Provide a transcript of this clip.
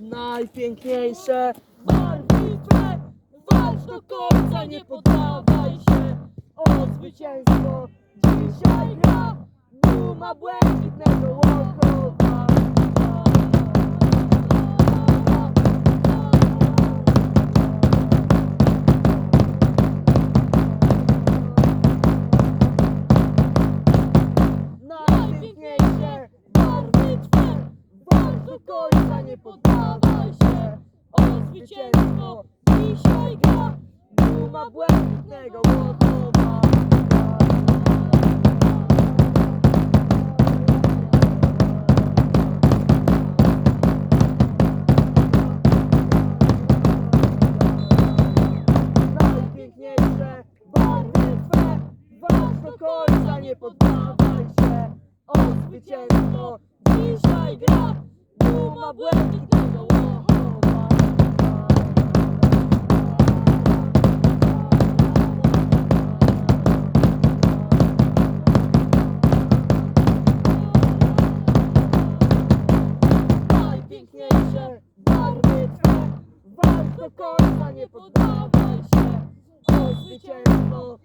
Najpiękniejsze barwitwe Walcz do końca, nie poddawaj się. O zwycięstwo. Dzisiaj gra Duma błękitnego Łochowa do końca, nie poddawaj się. O zwycięstwo dzisiaj gra. Duma błękitnego Łochowa Najpiękniejsze barwy Twe Walcz do końca, nie poddawaj się. O zwycięstwo dzisiaj gra Duma błękitnego Łochowa Najpiękniejsze barwy Twe. Do końca, nie poddawaj się. O zwycięstwo